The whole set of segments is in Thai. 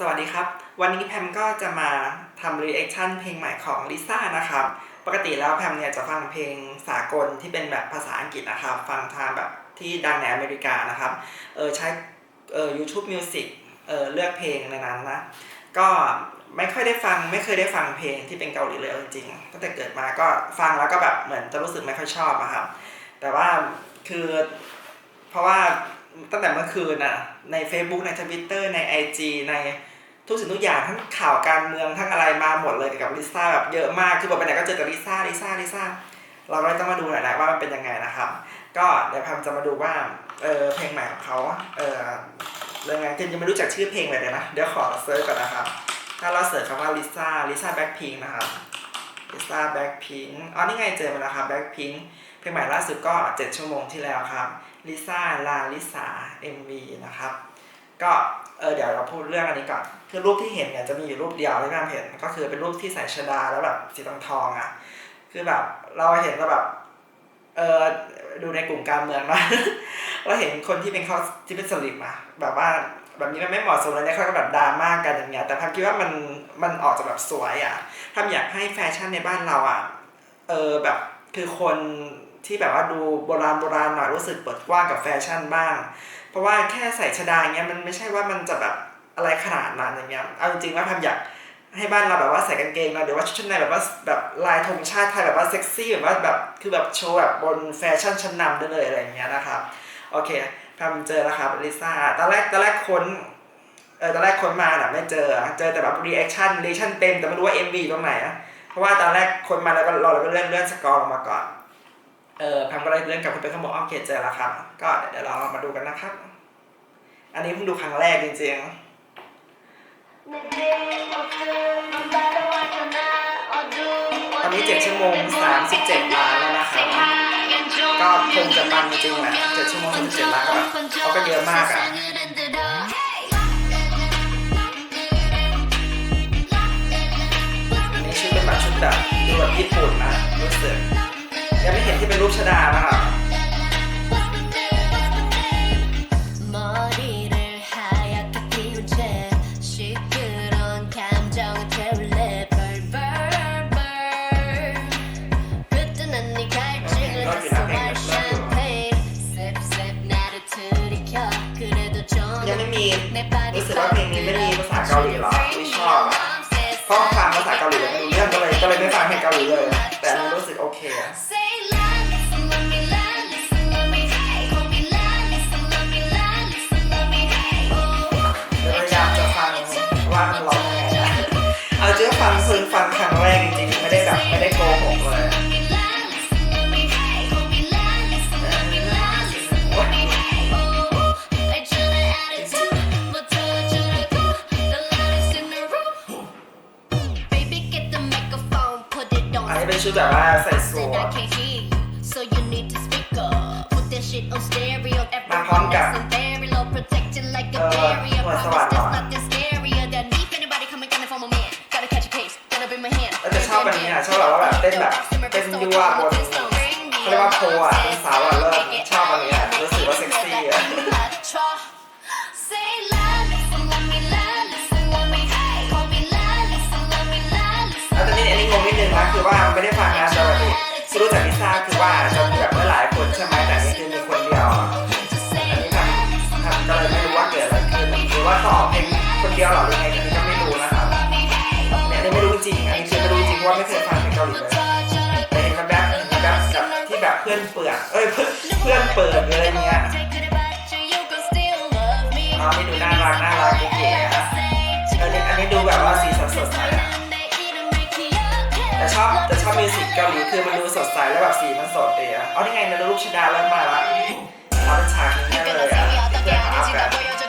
สวัสดีครับ วันนี้แพมก็จะมาทำรีแอคชั่นเพลงใหม่ของลิซ่านะครับ ปกติแล้วแพมเนี่ยจะฟังเพลงสากลที่เป็นแบบภาษาอังกฤษนะครับ ฟังทางแบบที่ดังในอเมริกานะครับ เออใช้เออ YouTube Music เออเลือกเพลงในนั้นนะ ก็ไม่ค่อยได้ฟังไม่เคยได้ฟังเพลงที่เป็นเกาหลีเลยจริงๆตั้งแต่เกิดมาก็ฟังแล้วก็แบบเหมือนจะรู้สึกไม่ค่อยชอบอะครับ แต่ว่าคือเพราะว่าตั้งแต่เมื่อคืนน่ะใน Facebook ใน Twitter ใน IG ใน ทุกสิ่งทุกอย่างทั้งข่าวการเมืองทั้งอะไรมาหมดเลยเกี่ยวกับลิซ่าแบบเยอะมากคือแบบไปไหนก็เจอแต่ลิซ่าลิซ่าลิซ่าเราเลยต้องมาดูหน่อยนะว่ามันเป็นยังไงนะครับก็เดี๋ยวพามจะมาดูว่าเออเพลงใหม่ของเขาเออเรื่องไงคือยังไม่รู้จักชื่อเพลงเลยนะเดี๋ยวขอเซิร์ชก่อนนะครับถ้าเราเสิร์ชคำว่าลิซ่าลิซ่าแบ็คพิงนะครับลิซ่าแบ็คพิงอ๋อนี่ไงเจอมาแล้วครับแบ็คพิงเพลงใหม่ล่าสุดก็ 7 ชั่วโมงที่แล้วครับลิซ่าลาลิสา MV นะครับ ก็เออเดี๋ยวเราพูดเรื่องอันนี้ก่อนคือรูปที่เห็นเนี่ยจะมีอยู่รูปเดียวที่แม่เห็นก็คือเป็นรูปที่ใส่ชดาแล้วแบบสีทองทองอะ คือแบบเราเห็นแล้วแบบเออดูในกลุ่มการเมืองนะเราเห็นคนที่เป็นเขาที่เป็นสลิมอะแบบว่าแบบนี้มันไม่เหมาะสมเลยเนี่ยเขาก็แบบดราม่ากันอย่างเงี้ยแต่พัมคิดว่ามันมันออกจะแบบสวยอะพัมอยากให้แฟชั่นในบ้านเราอะเออแบบคือคน ที่แบบว่าดูโบราณโบราณหน่อยรู้สึกเปิดกว้างกับแฟชั่นบ้าง เพราะว่าแค่ใส่ชดาอย่างเงี้ยมันไม่ใช่ว่ามันจะแบบอะไรขนาดนั้นอย่างเงี้ยเอาจริงๆว่าพัมอยากให้บ้านเราแบบว่าใส่กางเกงนะหรือว่าชุดชั้นในแบบว่าแบบลายธงชาติไทยแบบว่าเซ็กซี่แบบว่าแบบคือแบบโชว์แบบบนแฟชั่นชั้นนำได้เลยอะไรอย่างเงี้ยนะครับโอเคพามเจอแล้วครับลิซ่าตอนแรกตอนแรกค้นเออตอนแรกค้นมาน่ะไม่เจอเจอแต่แบบรีแอคชั่นรีแอคชั่นเต็มแต่ไม่รู้ว่า MV ตรงไหนอะเพราะว่าตอนแรกค้นมาแล้วก็เราเราก็เลื่อนเลื่อนสกอร์ลงมาก่อน เออพามก็เลยเลื่อนกลับขึ้นไปข้างบนโอเคเจอแล้วครับ ก็เดี๋ยวเรามาดูกันนะครับ อันนี้เพิ่งดูครั้งแรกจริงๆตอนนี้7ชั่วโมง37ล้านแล้วนะครับก็คงจะปังจริงๆแหละ7ชั่วโมง37ล้านก็แบบเขาก็เยอะมากอะอันนี้ชุดเป็นแบบชุดแบบดูแบบญี่ปุ่นนะรู้สึก ยังไม่เห็นที่เป็นรูปชดานะครับ 머리를 하얗게 피운 채 시끄러운 감정을 태울래 Burn burn burn 불뜨는 네 갈증을 핫소할 샴페인 Sip sip 나를 들이켜 그래도 ยัง 좀 ไม่มี 내 발이 รู้สึกว่าเพลงนี้ไม่มีภาษาเกาหลีเหรอไม่ชอบอะเพราะฟังภาษาเกาหลีไม่รู้เรื่องก็เลยก็เลยไม่ฟังเพลงเกาหลีเลย แ พิ่งฟังครั้งแรกจริงๆไม่ได้แบบไม่ได้โกหกเลยอันนี้เป็นชุดแบบว่าใส่สวม So you need to speak up. Put that shit on stereo. มาพร้อมกับ Everyone listen very low, protected like a เอ่อ barrier. หัวส Promise ว่าง ต้นแบบเต้นยั่วบนเขาเรียกว่าโพอะเป็นสาวอะเลิศชอบอันนี้อะรู้สึกว่าเซ็กซี่อะแล้วตอนนี้อันนี้งงนิดนึงนะคือว่าไม่ได้ฟังนะแต่แบบนี้ที่รู้จักลิซ่าคือว่าจะมีแบบหลายคนใช่ไหมแต่นี่คือมีคนเดียวอันนี้ทำทำก็เลยไม่รู้ว่าเกิดอะไรขึ้นหรือว่าเขาออกเพลงคนเดียวหรอหรือไงอันนี้ก็ไม่รู้นะครับเนี่ยอันนี้ไม่รู้จริงอันนี้คือไม่รู้จริงว่าไม่เคยฟังเพลงเกาหลีเลย อนเปิดเอ้ยเพื่อนเปิดอะไรเงี้ยอ๋อนี่ดูน่ารักน่ารักเก๋ๆนะอันนี้อันนี้ดูแบบว่าสีสันสดใสอะแต่ชอบแต่ชอบมิวสิกเกาหลีคือมันดูสดใสแล้วแบบสีมันสดดีอะอ๋อนี่ไงในรูปชดาเริ่มมาละเอาเป็นฉากนี้ได้เลยอะเพื่อนหาแฟน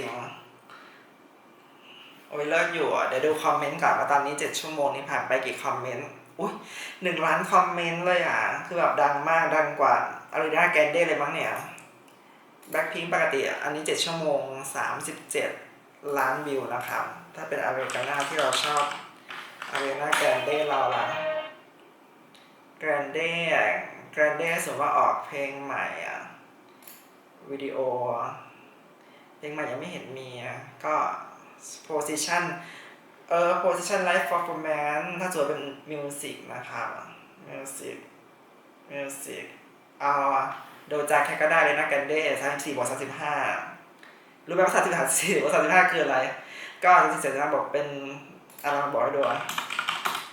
ริงโอ้ยเลิกอยู่อะเดี๋ยวดูคอมเมนต์ก่อนว่าตอนนี้เจ็ดชั่วโมงนี้ผ่านไปกี่คอมเมนต์อุ้ยหนึ่งล้านคอมเมนต์เลยอะ คือแบบดังมากดังกว่าอารีนาแกนเด้เลยมั้งเนี่ยแบ็คพิงปกติอันนี้เจ็ดชั่วโมงสามสิบเจ็ดล้านวิวนะครับ ถ้าเป็นอารีนาที่เราชอบอารีนาแกนเด้เราละแกรนเด้แกรนเด้สมมติว่าออกเพลงใหม่อะวิดีโอ เพลงใหม่ยังไม่เห็นมีอะก็ position เออ position live performance ถ้าสวยเป็น music นะครับ music music เอาโดจาแค่ก็ได้เลยนะกันเด้สามสี่บวกสามสิบห้ารู้ไหมว่าสามสิบห้าสี่บวกสามสิบห้าคืออะไร ก็สามสิบเจ็ดนะบอกเป็นอะไรมาบอกให้ดู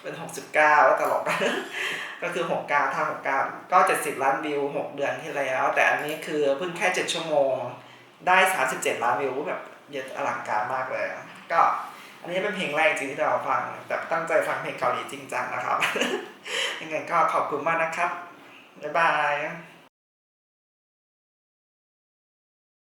เป็นหกสิบเก้าแล้วตลกก็คือหกเก้าท่าหกเก้าก็เจ็ดสิบล้านวิวหกเดือนที่แล้ว แต่อันนี้คือเพิ่งแค่เจ็ดชั่วโมง ได้สามสิบเจ็ดล้านวิวแบบเยอะอลังการมากเลยก็อันนี้เป็นเพลงแรกจริงที่เราฟังแบบตั้งใจฟังเพลงเกาหลีจริงจังนะครับยังไงก็ขอบคุณมากนะครับบ๊ายบาย